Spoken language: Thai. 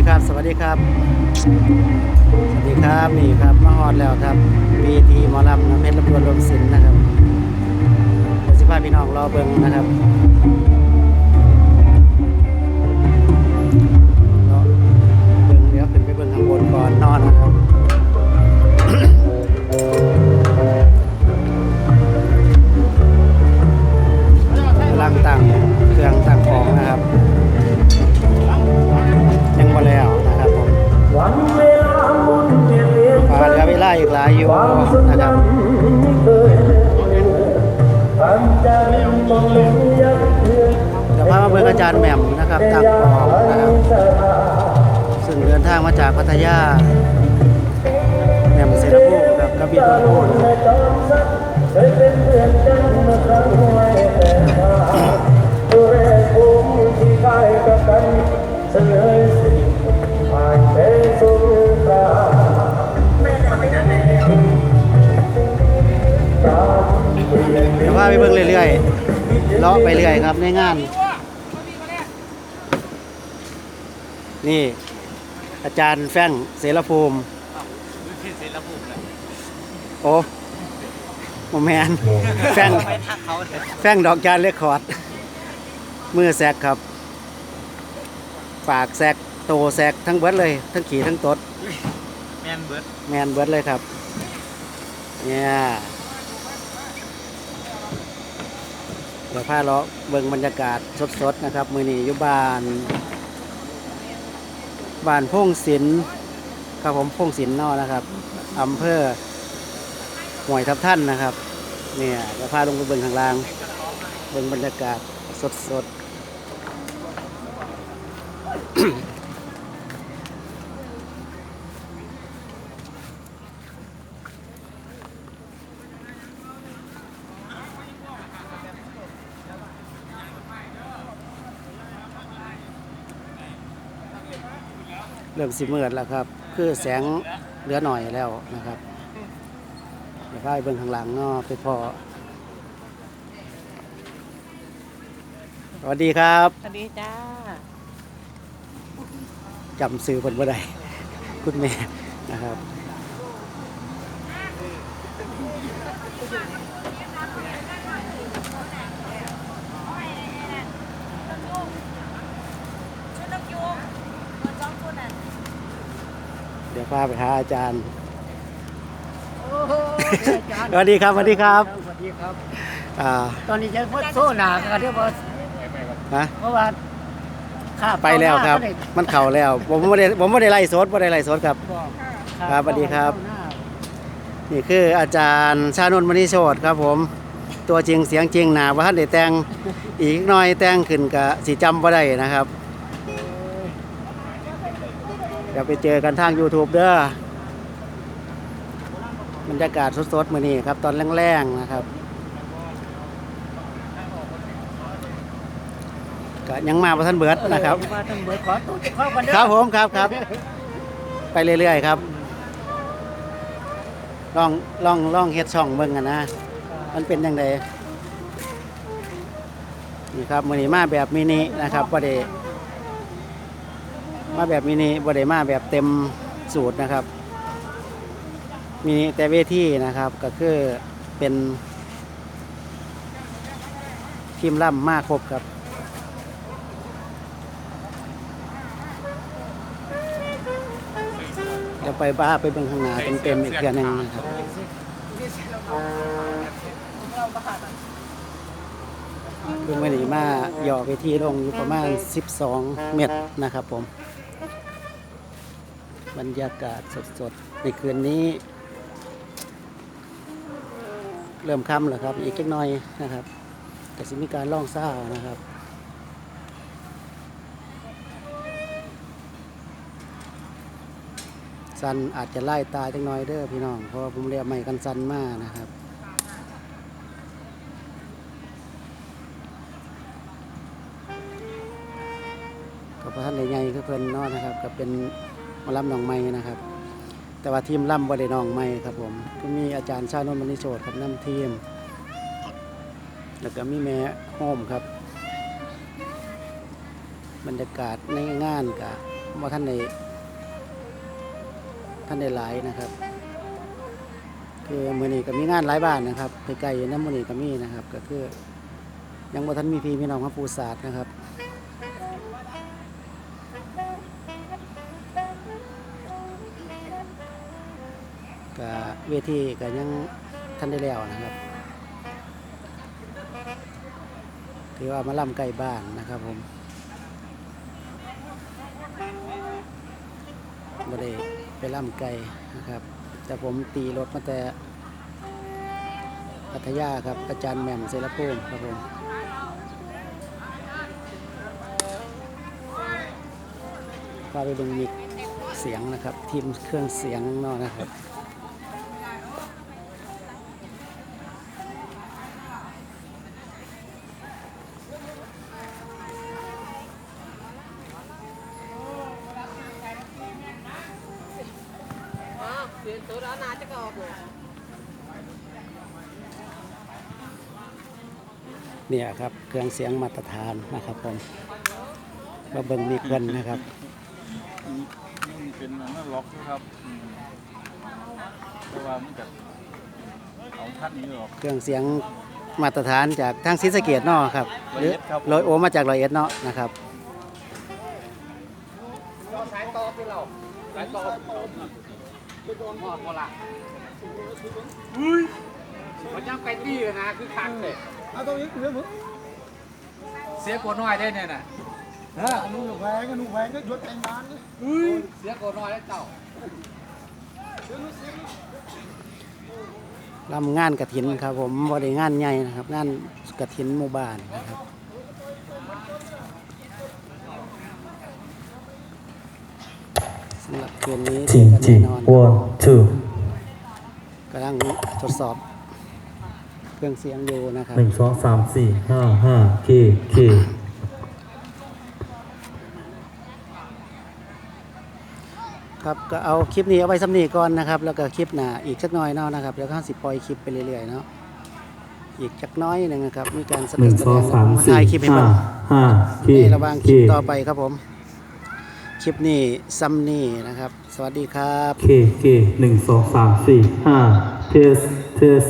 ีครับ สวัสดีครับ สวัสดีครับนี่ครับมาฮอดแล้วครับวีทีหมอลำน้ำเพชรลำดวนรวมศิลป์นะครับเดี๋ยวสิพาพี่น้องรอเบิ่งนะครับ จารย์แหม่มนะครับทางกองนะครับซึ่งเดินทางมาจากพัทยาแหม่มเซรภูมิกับกระบี่ทุกคนแต่ว่าไปเบิ่งเรื่อยๆเลาะไปเรื่อยครับในงาน นี่อาจารย์แฟงเสรภูมิเสร็จแล้วผมเลยโอ้โมแมนแฟงไปทักเขาเถอะแฟงดอกจานเลคคอร์ดมือแซกครับ ปากแซกโตแซกทั้งเบิดเลย ทั้งขี่ทั้งตดแมนเบิร์ดแมนเบิดเลยครับเนี่ยเดี๋ยวพาเลาะเบิ่งบรรยากาศสดๆนะครับ มือนี้อยู่บ้าน บ้านพงศิลครับผมพงศิลนอนะครับอำเภอห่วยทับท่านนะครับ เนี่ยจะพาลงไปเบิ่งข้างล่างเบิ่งบรรยากาศสดๆ ริ่มสิมืดแล้วครับ คือแสงเหลือหน่อยแล้วนะครับเดี๋ยวพาไปเบิ่งข้างหลังเนาะไปพอสวัสดีครับสวัสดีจ้าจำซื้อคนบ่ได้คุณแม่นะครับ เดี๋ยว พาไปหาอาจารย์ สวัสดีครับสวัสดีครับ สวัสดีครับ อ่าตอนนี้จะพูดโซ่หนากันเรียกว่าฮะเพราะว่าข้าไปแล้วครับ มันเข่าแล้ว ผมไม่ได้ผมไม่ได้ไล่สดไม่ได้ไล่สดครับ ครับสวัสดีครับ นี่คืออาจารย์ชานนท์มณีโชตครับ ผม ตัวจริงเสียงจริงหนาว่าท่านได้แต่งอีกหน่อยแต่งขึ้นกะสีจำว่าได้นะครับ เดี๋ยวไปเจอกันทาง YouTube เด้อบรรยากาศสดๆมื้อนี้ครับ ตอนแรงๆนะครับก็ยังมาประทันเบิดนะครับ มาตั้งเบิร์ดขอตัวเข้ากันเด้อครับผมครับครับ ไปเรื่อยๆครับ ลองลองลองเฮ็ดช่องเบิ่งกันนะ มันเป็นยังไงนี่ครับมื้อนี้มาแบบมินินะครับบ่ได้ มาแบบมินิบ่ได้มาแบบเต็มสูตรนะครับมินิแต่เวทีนะครับก็คือเป็นทีมล่ำมากครบครับเดี๋ยวไปบ้าไปเบิ่งข้างหน้าเต็มๆอีกเทื่อหนึ่งนะครับเพิ่งวันนี้มาหย่อไปที่ลงอยู่ประมาณ 12 เมตรนะครับผม บรรยากาศสดๆ ในคืนนี้ เริ่มค่ำแล้วครับ อีกเล็กน้อยนะครับแต่สิมีการล่องซ่านะครับสันอาจจะไล่ตายจังน้อยเด้อพี่น้อง เพราะผมเรียกใหม่กันสันมากนะครับก็พระท่านใหญ่ๆคือเพิ่นนาะนะครับก็เป็น มาล่ำหนองไม้นะครับ แต่ว่าทีมล่ำบ่ได้หนองไม้ครับผมก็มีอาจารย์ชาโนนมณิโชตครับนำทีม แล้วก็มีแม่โฮมครับ บรรยากาศในงานกับบบ่ท่านในท่านในหลายนะครับ คือมือนี้ก็มีงานหลายบ้านนะครับใกลๆน้ำมือนี้ก็มีนะครับ ก็คือยังบ่ท่านมีพี่มีน้องครับปูศาสตร์นะครับ ก็เวทีก็ยังท่านได้แล้วนะครับถือว่ามาล่ำใกล้บ้านนะครับผมบ่ได้ไปล่ำไกลนะครับ แต่ผมตีรถมาแต่พัทยาครับ อาจารย์แหม่มเซรภูมิครับผมพาไปดูมิกเสียงนะครับ ทีมเครื่องเสียงนาะนะครับ เนี่ยครับเครื่องเสียงมาตรฐานนะครับผมมาเบิ่งมีเพิ่นนะครับนี่เป็นอันนั้นล็อกนะครับอืมแต่ว่ามันจะเอาท่านนี้หรอกเครื่องเสียงมาตรฐานจากทางศรีสะเกดเนาะครับร้อยเอ็ดครับร้อยโอมาจากร้อยเอ็ดเนาะนะครับ มันยังไปตีกันนะ คือคันเลยเอาตรงนี้เรื่องมึงเสียกว่าน้อยได้เนี่ยน่ะฮะนุ่งแพงก็นุ่งแพงก็ยศแต่งงานนี่เสียกว่าน้อยได้เต่าลำงานกระถินครับผมบริงานใหญ่นะครับ งานกระถินหมู่บ้านนะครับ สำหรับคืนนี้ T ก็ T แน่นอน one two กำลังทดสอบ เครื่องเสียงอยู่นะครับหนึ่งสองสามสี่ห้าห้าเคเคครับก็เอาคลิปนี้เอาไว้สำนีก่อนนะครับ แล้วก็คลิปหน้าอีกสักหน่อยเนาะนะครับแล้วก็สิปล่อยคลิปไปเรื่อยๆเนาะอีกจักหน้อยหนึ่งนะครับมีการแสดหนึ่งงแสสดองงสามมาสี่ถ่ายคลิปให้ห้าเบิ่งห้าเคในระหว่างคเคลิปต่อไปครับผม คลิปนี้ซัมนี่นะครับ สวัสดีครับ เคเคหนึ่งสองสามสี่ห้าเทสเทส